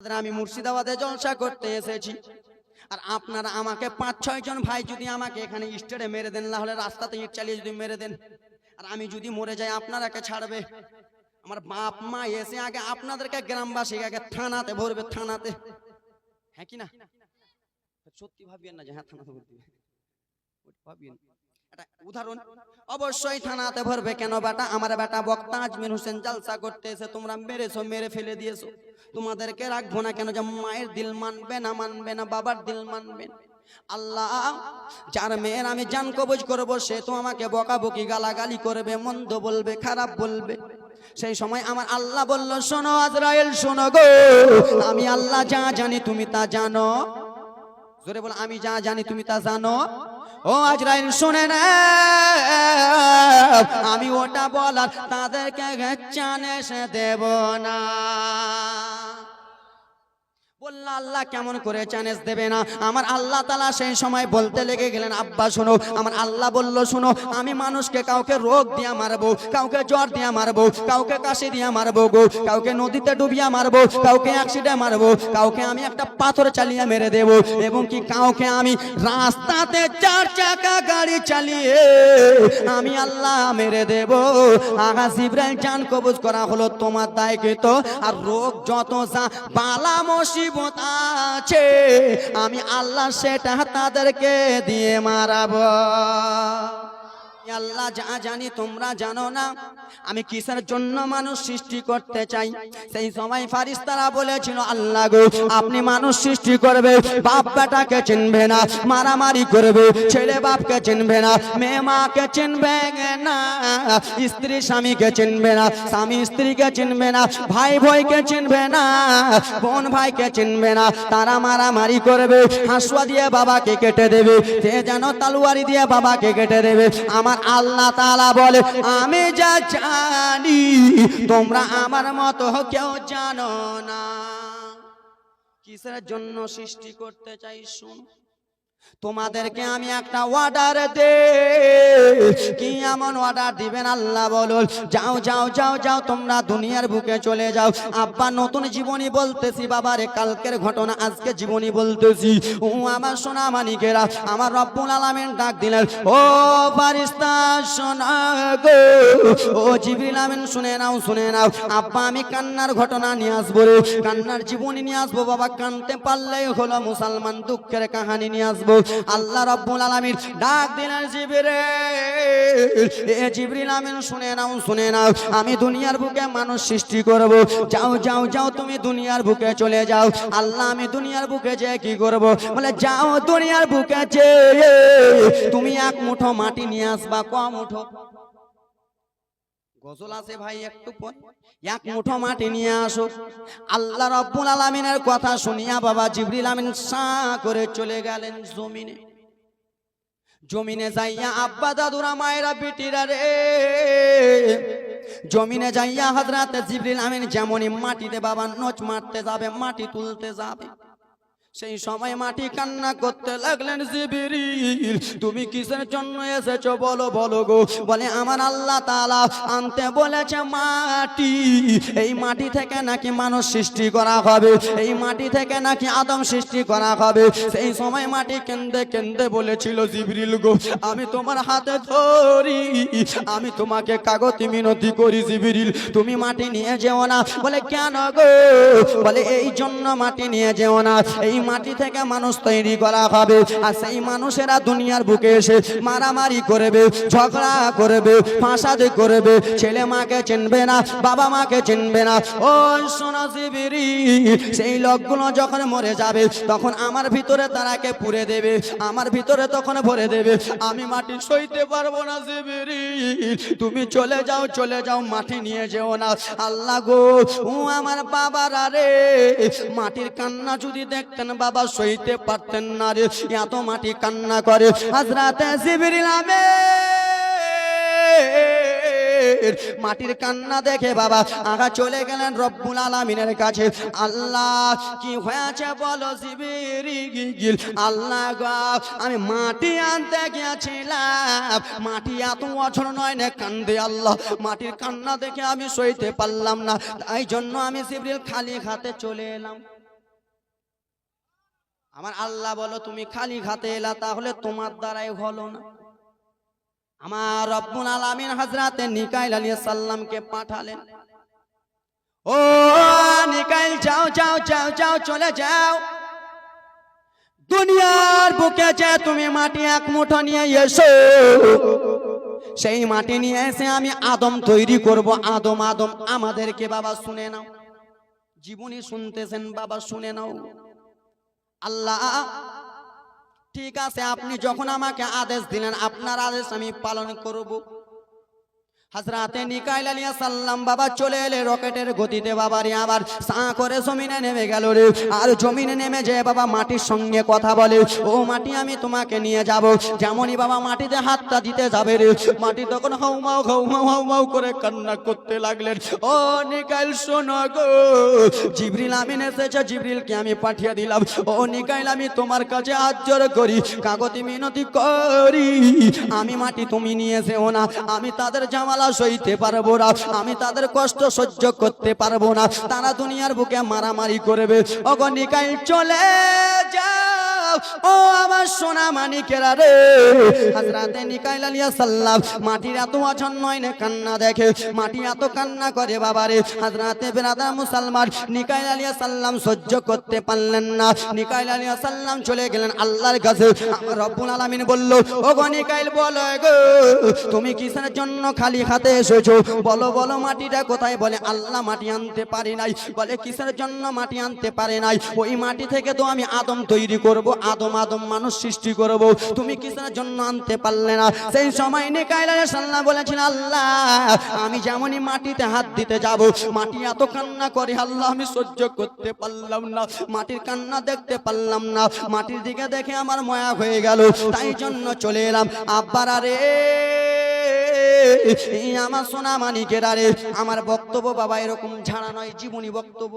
আমি মুর্শিদাবাদে জলসা করতে এসেছি। আর আপনারা আমাকে পাঁচ, ছয় জন ভাই যদি আমাকে এখানে স্টেডে মেরে দেন তাহলে রাস্তাতে ইট চালিয়ে যদি মেরে দেন, আর আমি যদি মরে যাই, আপনারাকে ছাড়বে। আমার বাপ, মা এসে আগে আপনাদেরকে গ্রামবাসী আগে থানাতে ভরবে, থানাতে। হ্যাঁ কি না? সত্যি ভাবিয়েন না যে হ্যাঁ থানাতে ভরবে। ভাবিয়েন। অবশ্যই থানাতে ভরবে কেন বেটা? আমার বেটা বক্তা আজমির হোসেন জালসা করতে এসে তোমরা মেরেছো, মেরে ফেলে দিয়েছ। তোমাদেরকে রাখব না কেন যে মায়ের দিল মানবে না মানবে না, বাবার দিল মানবে। আল্লাহ, যার মেয়ের আমি জান কবজ করব, সে তো আমাকে বকাবকি গালাগালি করবে, মন্দ বলবে, খারাপ বলবে। সেই সময় আমার আল্লাহ বলল, শোনো আজরাইল, শোনো গো, আমি আল্লাহ যা জানি তুমি তা জানো। জোরে বল, আমি যা জানি তুমি তা জানো। ও আজরাইল শুনে না। আমি ওটা বলার তাদেরকে চানে সে দেব না। বললা, আল্লাহ কেমন করে চ্যানেজ দেবে না? আমার আল্লাহ তালা সেই সময় বলতে লেগে গেলেন, আব্বা আমার আল্লাহ বলল আমি মানুষকে কাউকে রোগ দিয়ে মারবো, কাউকে জ্বর দিয়ে মারবো, কাউকে কাশি দিয়ে মারবো গো, কাউকে নদীতে ডুবিয়ে মারবো, কাউকে অ্যাক্সিডেন্ট মারবো, কাউকে আমি একটা পাথর চালিয়ে মেরে দেব এবং কি কাউকে আমি রাস্তাতে চার চাকা গাড়ি চালিয়ে আমি আল্লাহ মেরে দেব। আগা জিব্রাইল, জান কবজ করা হলো তোমার দায়িত্ব। আর রোগ যত যা বালা আছে আমি আল্লাহ সেটা তাদেরকে দিয়ে মারাবো। আল্লাহ যা জানি তোমরা জানো না। আমি কিসের জন্য মানুষ সৃষ্টি করতে চাই? সেই সময় ফারিস্তারা বলেছিল, আল্লাহ গো, আপনি মানুষ সৃষ্টি করবে, বাপ বেটাকে চিনবে না, মারামারি করবে, ছেলে বাপকে চিনবে না, মেয়ে মাকে চিনবে না, স্ত্রী স্বামীকে চিনবে না, স্বামী স্ত্রীকে চিনবে না, ভাই ভাইকে চিনবে না, বোন ভাইকে চিনবে না, তারা মারামারি করবে, হাসুয়া দিয়ে বাবাকে কেটে দেবে, সে যেন তালুয়ারি দিয়ে বাবাকে কেটে দেবে, আমার আল্লাহ তালা বলে, আমি যা জানি, তোমরা আমার মতো কেউ জানো না। কিসের জন্য সৃষ্টি করতে চাই শুন? তোমাদেরকে আমি একটা অর্ডার দে কি এমন অর্ডার দিবেন আল্লাহ বলো যাও যাও যাও যাও তোমরা দুনিয়ার বুকে চলে যাও। আব্বা নতুন জীবনী বলতেছি বাবারে কালকের ঘটনা আজকে জীবনী বলতেছি। ও আমার সোনা মানিকেরা আমার রব্বুল আলামিন ডাক দিলেন ও ফারিস্তা সোনা গো ও জিবরিল আমিন শুনে নাও শুনে নাও। আব্বা আমি কান্নার ঘটনা নিয়ে আসব রে। কান্নার জীবনী নিয়ে আসব বাবা কানতে পারলেই হলো মুসলমান দুঃখের কাহানি নিয়ে আসব। আল্লাহ রব্বুল আলামিন ডাক দিলেন জিবরে এ জিবরিল আমিন শুনে নাও শুনে নাও, আমি দুনিয়ার বুকে মানুষ সৃষ্টি করব। যাও যাও যাও, তুমি দুনিয়ার বুকে চলে যাও। আল্লাহ, আমি দুনিয়ার বুকে যে কি করব? বলে, যাও দুনিয়ার বুকে যে তুমি এক মুঠো মাটি নিয়ে আসবা, ক মুঠো? গজল আছে ভাই একটু পর এক মুঠো মাটি নিয়ে আসো। আল্লাহ রব্বুল আলামিনের কথা শুনিয়া বাবা জিবরিল আমিন সা করে চলে গেলেন জমিনে। জমিনে যাইয়া আব্বা দাদুরা মায়েরা বিটিরা রে। জমিনে যাইয়া হাজরাতে জিবরিল আমিন যেমনই মাটিতে বাবা নোচ মারতে যাবে মাটি তুলতে যাবে। সেই সময় মাটি কান্না করতে লাগলেন জিবিরিল। তুমি কিসের জন্য এসেছ? বলো বলো গো। বলে, আমার আল্লাহ তাআলা আনতে বলেছে মাটি। এই মাটি থেকে নাকি মানুষ সৃষ্টি করা হবে? এই মাটি থেকে নাকি আদম সৃষ্টি করা হবে? সেই সময় মাটি কেন্দে কেন্দে বলেছিল জিবরিল গো, আমি তোমার হাতে ধরি। আমি তোমাকে কাগতি মিনতি করি জিবিরিল। তুমি মাটি নিয়ে যেও না। বলে, কেন গো? বলে, এই জন্য মাটি নিয়ে যেও না। এই মাটি থেকে মানুষ তৈরি করা হবে। আর সেই মানুষেরা দুনিয়ার বুকে এসে মারামারি করবে, ঝগড়া করবে, ফাঁসাদি করবে। ছেলে মাকে চিনবে না, বাবা মাকে চিনবে না। ও সোনা শিবিরি সেই লোকগুলো যখন মরে যাবে, তখন আমার ভিতরে তারাকে পুরে দেবে? আমার ভিতরে তখন ভরে দেবে। আমি মাটি সইতে পারব না শিবিরি তুমি চলে যাও চলে যাও, মাটি নিয়ে যেও না। আল্লাহ গো, ও আমার বাবার রে, মাটির কান্না যদি দেখতেন বাবা, সইতে পারতেন না রে, এত মাটি কান্না করে। হাজরাতে জিবরিল আমিন মাটির কান্না দেখে বাবা আগা চলে গেলেন রব্বুল আলামিনের কাছে। আল্লাহ, কি হয়েছে বলো জিবিরিল? আল্লাহ গো, আমি মাটি আনতে গিয়েছিলাম। মাটি এত বছর নয় না কান্দে আল্লাহ। মাটির কান্না দেখে আমি সইতে পারলাম না। তাই জন্য আমি জিবরিল খালি হাতে চলে এলাম। আমার আল্লাহ বলো, তুমি খালি ঘাতে এলা, তাহলে তোমার দ্বারাই হলো না। আমার রব্বুল আলামিন হযরতে নিকাইল আলাইহিস সাল্লামকে পাঠালেন। ও নিকাইল যাও যাও যাও যাও, চলে যাও। দুনিয়ার বুকে যে তুমি মাটি এক মুঠো নিয়ে এসো, সেই মাটি নিয়ে এসে আমি আদম তৈরি করব। আদম আদম, আমাদেরকে বাবা শুনে নাও। জীবনী শুনতেছেন, বাবা শুনে নাও। আল্লাহ ঠিক আছে আপনি যখন আমাকে আদেশ দিলেন আপনার আদেশ আমি পালন করব। হাজরাতে নিকাইল আলিয়া সাল্লাম বাবা চলে এলে রকেটের গতিতে বাবা রে আবার সা করে জমিনে নেমে গেল রে। আর জমিনে নেমে যে বাবা মাটির সঙ্গে কথা বলে, ও মাটি, আমি তোমাকে নিয়ে যাব। যেমনই বাবা মাটিতে হাতটা দিতে যাবে রে। মাটি তখন হাউমাউ হাউমাউ হাউমাউ করে কান্না করতে লাগলেন। ও নিকাইল শোনো গো। জিবরিল আমিন এসেছে, জিবরিলকে আমি পাঠিয়ে দিলাম। ও নিকাইল আমি তোমার কাছে আজ্জর করি কাগতি মিনতি করি। আমি মাটি তুমি নিয়ে যেও না। আমি তাদের জামালা সইতে পারব না, আমি তাদের কষ্ট সহ্য করতে পারব না, তারা দুনিয়ার বুকে মারামারি করবে। অগনিকায় চলে যাও, ও সোনা মানিকেরা রে। হাজরাতে সাল্লাম, মাটির এত অছন্ন নয় না কান্না দেখে, মাটি এত কান্না করে বাবারে হাজরাতে বেরাদার মুসলমান আলিয়া সাল্লাম সহ্য করতে পারলেন না। সাল্লাম চলে গেলেন আল্লাহর কাছে। রব্বুল আলামিন বলল ও গো নিকাইল, বলো গো, তুমি কিসের জন্য খালি হাতে এসেছ? বলো বলো মাটিটা কোথায়? বলে, আল্লাহ মাটি আনতে পারি নাই। বলে, কিসের জন্য মাটি আনতে পারে নাই? ওই মাটি থেকে তো আমি আদম তৈরি করব। আদম আদম মানুষ সৃষ্টি করব, তুমি কিসের জন্য আনতে পারলে না? সেই সময় নিকাইল সাল্লাহ বলেছিল আল্লাহ, আমি যেমনই মাটিতে হাত দিতে যাব, মাটি এত কান্না করে, আল্লাহ, আমি সহ্য করতে পারলাম না, মাটির কান্না দেখতে পারলাম না, মাটির দিকে দেখে আমার ময়া হয়ে গেল, তাই জন্য চলে এলাম। আব্বার আরে আমার সোনা মানিকের আরে, আমার বক্তব্য বাবা এরকম ঝাড়া নয়, জীবনী বক্তব্য।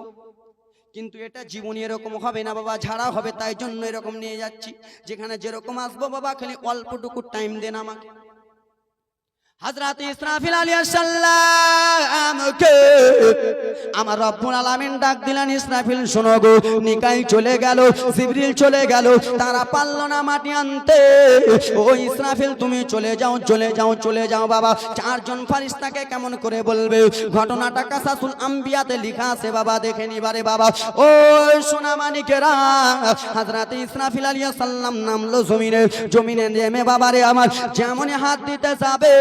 কিন্তু এটা জীবনী এরকম হবে না বাবা ঝাড়া হবে তাই জন্য এরকম নিয়ে যাচ্ছি। যেখানে যেরকম আসব বাবা খালি অল্পটুকু টাইম দেন আমাকে। আমার ডাক দিলেন, ইসরাফিল, শোনো গো, নিকাই চলে গেল চলে গেল, তারা না মাটি আনতে। ও ইসরাফিল, তুমি চলে যাও চলে যাও চলে যাও, বাবা। চারজন ফারিস্তাকে কেমন করে বলবে? ঘটনাটা কাসাসুল আম্বিয়াতে লেখা আছে, বাবা, দেখে নিবারে বাবা। ও সোনা মানিকেরা, হযরত ইসরাফিল আলাইহিস সাল্লাম নামলো জমিনে। জমিনে নেমে, বাবারে আমার, যেমনই হাত দিতে যাবে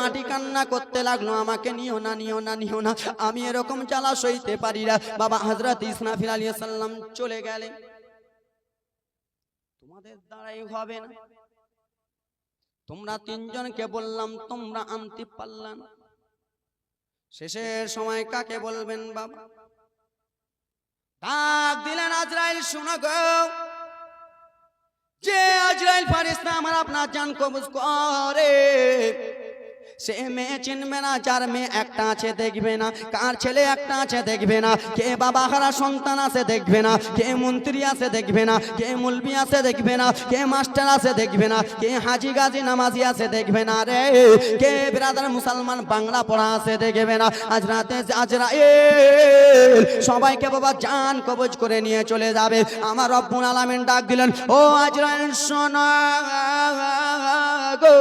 মাটি কান্না করতে লাগল, আমাকে নিও না নিও না নিও না, আমি এরকম জ্বালা সইতে পারি না। বাবা হজরত ইসনাফিল আলী সাল্লাম চলে গেলে তোমাদের দ্বারাই হবে না। তোমরা তিনজনকে বললাম, তোমরা আনতে পারলা না। শেষের সময় কাকে বলবেন বাবা? ডাক দিলেন আজরাইল, শুনো গো। যে আজরাইল ফারিস্তা আমার আপনার জান কবজ করে সে মেয়ে চিনবে না, যার মেয়ে একটা আছে দেখবে না, কার ছেলে একটা আছে দেখবে না, কে বাবা হারা সন্তান আছে দেখবে না, কে মন্ত্রী আছে দেখবে না, কে মুলবি আছে দেখবে না, কে মাস্টার আছে দেখবে না, কে হাজি গাজি নামাজি আছে দেখবে না রে, কে ব্রাদার মুসলমান বাংলা পড়া আছে দেখবে না, আজ রাতে আজরা সবাইকে বাবা জান কবজ করে নিয়ে চলে যাবে, আমার রব্বুল আলামিন ডাক দিলেন, ও আজরাইল শোনা। গো।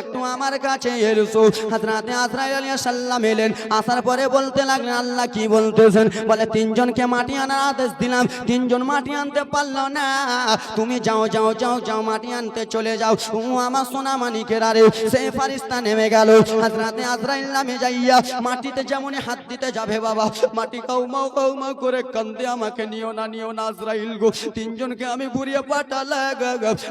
একটু আমার কাছে এসো। হাজরাতে আজরাইল আলাইহিস সালাম এলেন। আসার পরে বলতে লাগলেন, আল্লাহ কি বলতেছেন? বলে, তিনজনকে মাটি আনার আদেশ দিলাম। তিনজন মাটি আনতে পারল না। তুমি যাও যাও যাও যাও, মাটি আনতে চলে যাও। ও আমার সোনা মানিকের আরে, সে ফারিস্তা নেমে গেল। হাজরাতে আজরাইল নামে যাইয়া মাটিতে যেমনই হাত দিতে যাবে বাবা, মাটি কৌমাও কৌমাও করে কান্দে আমাকে নিও না নিও না আজরাইল গো। তিনজনকে আমি ঘুরিয়ে পাঠালে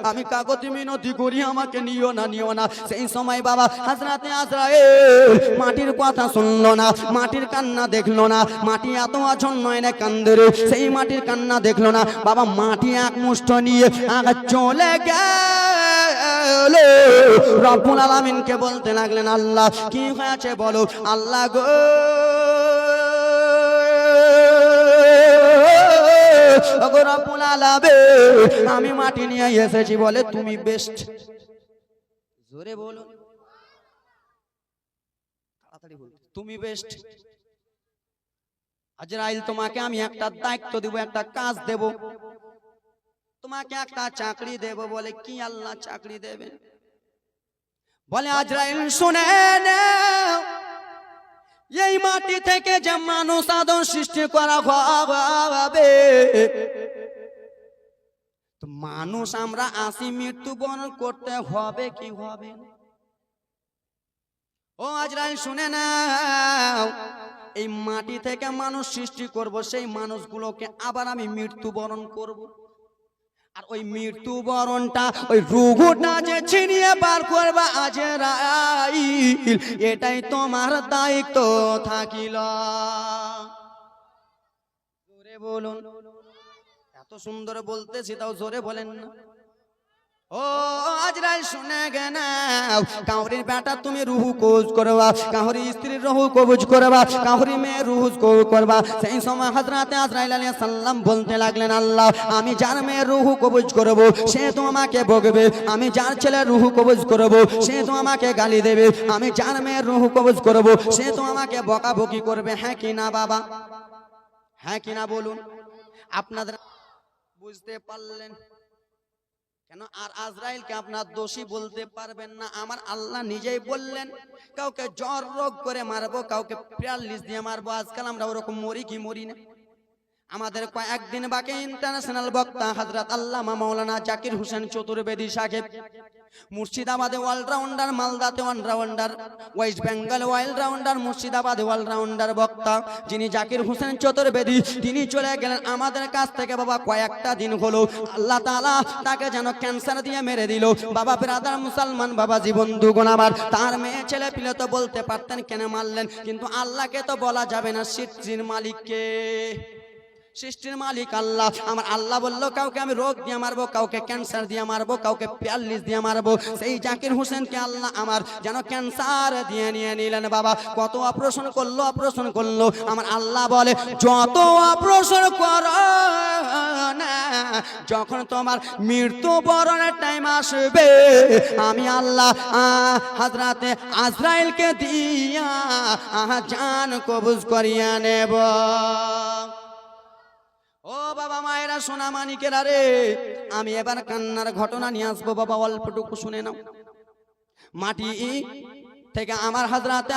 আমি কাগতি মিনতি করি, আমাকে নিও না নিও না। সেই সময় বাবা হাজরাতে আজরাইল মাটির কথা শুনলো না, মাটির কান্না দেখল না, মাটি এত আছন্ন এনে কান্দে রে, সেই মাটির কান্না দেখল না। বাবা মাটি এক মুষ্ঠ নিয়ে আগে চলে গেল। রব্বুল আলামিনকে বলতে লাগলেন, আল্লাহ, কি হয়েছে বলো? আল্লাহ গো আমি মাটি নিয়ে এসেছি বলে তুমি বেস্ট জোরে বলো। তাড়াতাড়ি বলো। তুমি বেস্ট আজরাইল তোমাকে আমি একটা দায়িত্ব দেব, একটা কাজ দেব। তোমাকে একটা চাকরি দেব বলে কি আল্লাহ চাকরি দেবেন? বলে, আজরাইল, শুনে এই মাটি থেকে যে মানুষ আদম সৃষ্টি করা হবে মানুষ আমরা আসি, মৃত্যুবরণ করতে হবে, কি হবে? ও আজরাইল, শুনে নাও। এই মাটি থেকে মানুষ সৃষ্টি করব, সেই মানুষগুলোকে আবার আমি মৃত্যুবরণ করব। আর ওই মৃত্যুবরণটা ওই রুগুটা যে ছিনিয়ে বার করবা আজরাইল, এটাই তোমার দায়িত্ব থাকিল। বলুন। এত সুন্দর বলতেছি, তাও জোরে বলেন না। ও শুনে বেটা তুমি রুহু কোজ করবা স্ত্রীর রুহু করবা মেয়ে করবা। সেই সময় আজরাইল আলাইহিস সালাম বলতে লাগলেন, আল্লাহ, আমি যার মেয়ে রুহু কবুজ করব, সে তো আমাকে বকবে। আমি যার ছেলে রুহু কবুজ করব, সে তো আমাকে গালি দেবে। আমি যার মেয়ের রুহু কবুজ করব, সে তো আমাকে বকাবকি করবে। হ্যাঁ কি না, বাবা? হ্যাঁ কি না, বলুন। আপনাদের বুঝতে পারলেন? কেন? আর আজরাইল কে আপনার দোষী বলতে পারবেন না। আমার আল্লাহ নিজেই বললেন, কাউকে জ্বর রোগ করে মারবো, কাউকে প্যারালিস দিয়ে মারবো। আজকাল আমরা ওরকম মরি কি মরি না। আমাদের কয়েকদিন বাকি ইন্টারন্যাশনাল বক্তা হজরত আল্লামা মাওলানা জাকির হোসেন চতুর্বেদী সাহেব। মুর্শিদাবাদে অলরাউন্ডার মালদাতে অলরাউন্ডার ওয়েস্ট বেঙ্গল অলরাউন্ডার মুর্শিদাবাদে অলরাউন্ডার বক্তা। যিনি জাকির হোসেন চতুর্বেদী, তিনি চলে গেলেন আমাদের কাছ থেকে, বাবা, কয়েকটা দিন হলো, আল্লাহ তাআলা তাকে যেন ক্যান্সার দিয়ে মেরে দিল। বাবা ব্রাদার মুসলমান, বাবা, জীবন দুগুণ আমার। তার মেয়ে ছেলে পিলে তো বলতে পারতেন, কেন মারলেন? কিন্তু আল্লাহকে তো বলা যাবে না সৃষ্টির মালিককে। সৃষ্টির মালিক আল্লাহ। আমার আল্লাহ বলল, কাউকে আমি রোগ দিয়ে মারবো, কাউকে ক্যান্সার দিয়ে মারবো, কাউকে প্যারালিস দিয়ে মারবো। সেই জাকির হোসেনকে আল্লাহ আমার যেন ক্যান্সার দিয়ে নিয়ে নিলেন, বাবা। কত অপারেশন করল অপারেশন করল। আমার আল্লাহ বলে, যত অপারেশন করো যখন তোমার মৃত্যু বরণের টাইম আসবে, আমি আল্লাহ হাজরাতে আজরাইলকে দিয়া আহা জান কবুজ করিয়া নেব। ও বাবা মায়েরা, সোনা মানিকেরা রে, আমি এবার কান্নার ঘটনা নিয়ে আসব বাবা, অল্পটুকু শুনে নাও। মাটি থেকে আমার হাজরাতে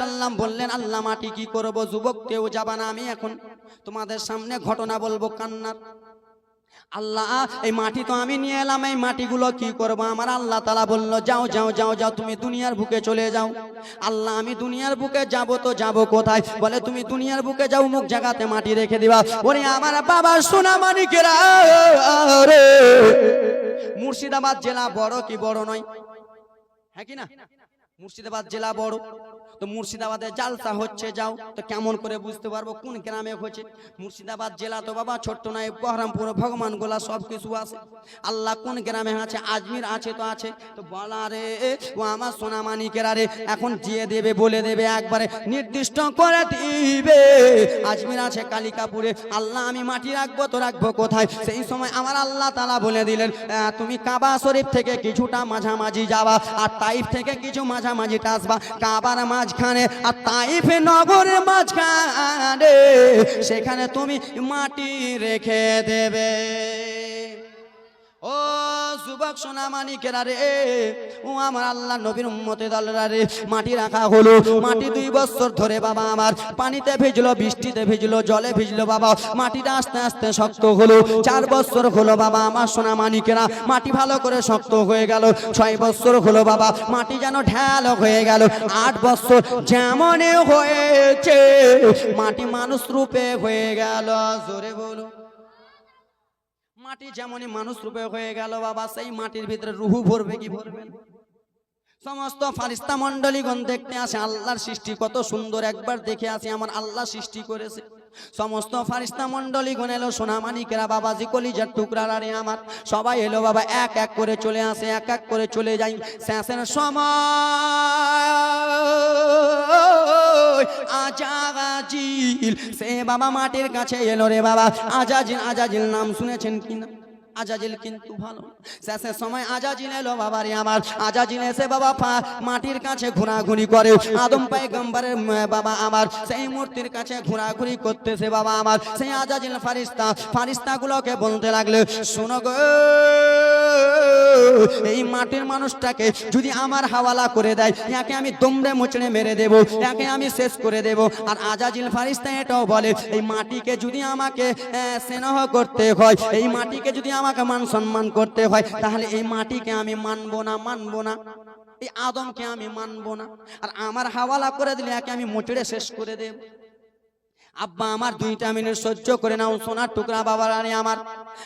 সাল্লাম বললেন, আল্লাহ মাটি কি করব, যুবক কেউ যাবা না, আমি এখন তোমাদের সামনে ঘটনা বলব কান্নার। আল্লাহ, এই মাটি তো আমি নিয়ে এলাম, এই মাটিগুলো কি করব? আমার আল্লাহ তালা বলল, যাও যাও যাও যাও, তুমি দুনিয়ার বুকে চলে যাও। আল্লাহ, আমি দুনিয়ার বুকে যাব তো যাব কোথায়? বলে, তুমি দুনিয়ার বুকে যাও মুখ জায়গাতে মাটি রেখে দিবা। ওরে আমার বাবা, সোনা মানিকেরা মুর্শিদাবাদ জেলা বড় কি বড় নয়? হ্যাঁ কি না? মুর্শিদাবাদ জেলা বড়। তো মুর্শিদাবাদে জালসা হচ্ছে, যাও। তো কেমন করে বুঝতে পারব কোন গ্রামে হচ্ছে? মুর্শিদাবাদ জেলা তো বাবা, ছোট্ট নয়, বহরামপুর, ভগবান গোলা সব কিছু আছে। আল্লাহ কোন গ্রামে আছে? আজমির আছে তো আছে। তো বলা রে, ও আমার সোনা মানিকেরা রে? এখন দিয়ে দেবে, বলে দেবে একবারে। নির্দিষ্ট করে দিবে। আজমির আছে কালিকাপুরে। আল্লাহ আমি মাটি রাখব, তো রাখব কোথায়? সেই সময় আমার আল্লাহ তালা বলে দিলেন তুমি কাবা শরীফ থেকে কিছুটা মাঝামাঝি যাওয়া আর তাইফ থেকে কিছু মাঝামাঝিটা আসবা কাবার মাঝখানে আর তাইফ নগরের মাঝখানে সেখানে তুমি মাটি রেখে দেবে। ও যুবক সোনা মানিকেরা রে ও আমার আল্লাহ নবীর উম্মতে দলরা রে মাটি রাখা হলো। মাটি দুই বছর ধরে বাবা আমার, পানিতে ভিজলো, বৃষ্টিতে ভিজলো, জলে ভিজলো বাবা। মাটিটা আস্তে আস্তে শক্ত হলো। চার বছর হলো বাবা আমার সোনা মানিকেরা, মাটি ভালো করে শক্ত হয়ে গেল। ছয় বছর হলো বাবা, মাটি যেন ঢেল হয়ে গেল। আট বছর যেমন হয়েছে, মাটি মানুষ রূপে হয়ে গেল। জোরে বলো মাটি যেমনই মানুষ রূপে হয়ে গেল বাবা, সেই মাটির ভিতরে রুহু ভরবে কি ভরবে সমস্ত ফারিস্তা মন্ডলীগণ দেখতে আসে, আল্লাহর সৃষ্টি কত সুন্দর, একবার দেখে আসে আমার আল্লাহ সৃষ্টি করেছে। সমস্ত ফারিস্তা মন্ডলীগণ এলো সোনামানিকেরা বাবাজি কলিজার টুকরার আমার, সবাই এলো, বাবা, এক এক করে চলে আসে, এক এক করে চলে যাই, শেষের সময় আজাজিল সে বাবা মাটির কাছে এলো রে বাবা। আজাজিল আজাজিল নাম শুনেছেন কিনা? আজাজিল কিন্তু ভালো। শেষের সময় আজাজিল এলো, বাবারে আমার। আজাজিল এসে বাবা পা- মাটির কাছে ঘোরাঘুরি করে। আদম পাই গম্বারের বাবা আমার। সেই মূর্তির কাছে ঘোরাঘুরি করতেছে বাবা আমার। সেই আজাজিল ফারিস্তা ফারিস্তা গুলোকে বলতে লাগল, শোনো গো, এই মাটির মানুষটাকে যদি আমার হাওয়ালা করে দেয়, একে আমি দমড়ে মুচড়ে মেরে দেব, একে আমি শেষ করে দেব। আর আজাজিল ফারিস্তা এটাও বলে, এই মাটিকে যদি আমাকে স্নেহ করতে হয়, এই মাটিকে যদি আমাকে মান সম্মান করতে হয়, তাহলে এই মাটিকে আমি মানবো না মানবো না। এই আদমকে আমি মানবো না। আর আমার হাওয়ালা করে দিলে একে আমি মুচড়ে শেষ করে দেব। আব্বা আমার দুইটা মিনিট সহ্য করে নাও, সোনার টুকরা বাবার আরে আমার।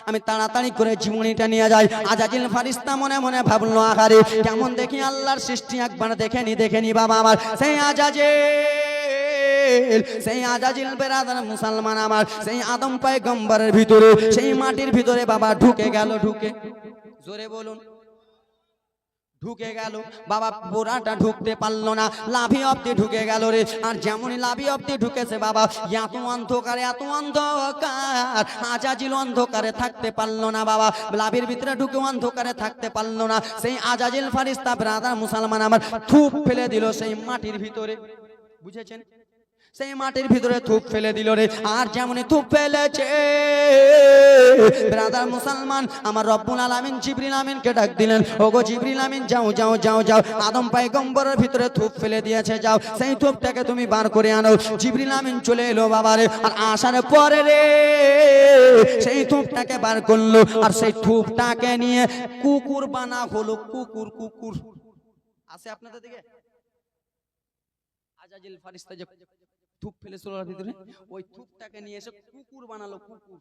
আমি তাড়াতাড়ি করে জীবনীটা নিয়ে যাই। আজাজিল ফারিস্তা মনে মনে ভাবলো, আহারে, কেমন দেখি আল্লাহর সৃষ্টি একবার দেখে নি দেখে নি বাবা আমার। সেই আজাজিল! সেই আজাজিল বেরাদার মুসলমান আমার, সেই আদম পায় গম্বরের ভিতরে, সেই মাটির ভিতরে বাবা ঢুকে গেল, ঢুকে। জোরে বলুন। ঢুকে গেল। বাবা পোড়াটা ঢুকতে পারল না, লাভি অব্দি ঢুকে গেল রে। আর যেমনই লাভি অব্দি ঢুকেছে বাবা, এত অন্ধকারে, এত অন্ধকার, আজাজিল অন্ধকারে থাকতে পারল না বাবা। লাভির ভিতরে ঢুকে অন্ধকারে থাকতে পারল না। সেই আজাজিল ফারিস্তা মুসলমান আমার থুপ ফেলে দিল সেই মাটির ভিতরে। বুঝেছেন? সেই মাটির ভিতরে থুপ ফেলে দিল রে। আর যেমন থুপ ফেলেছে। ব্রাদার মুসলমান, আমার রব্বুল আলামিন জিবরিল আমিনকে ডাক দিলেন। ওগো জিবরিল আমিন, যাও যাও যাও যাও। আদম পাইগম্বরের ভিতরে থুপ ফেলে দিয়েছে, যাও। সেই থুপটাকে তুমি বার করে আনো। জিবরিল আমিন চলে এলো বাবারে। আর আসার পরে রে, সেই থুপটাকে বার করল। আর সেই থুপটাকে নিয়ে কুকুর বানা হলো। কুকুর কুকুর। আছে আপনাদের দিকে? আজাজিল ফারিস্তা থুপ ফেলেছিল ওর ভিতরে। ওই থুপটাকে নিয়ে এসে কুকুর বানালো কুকুর।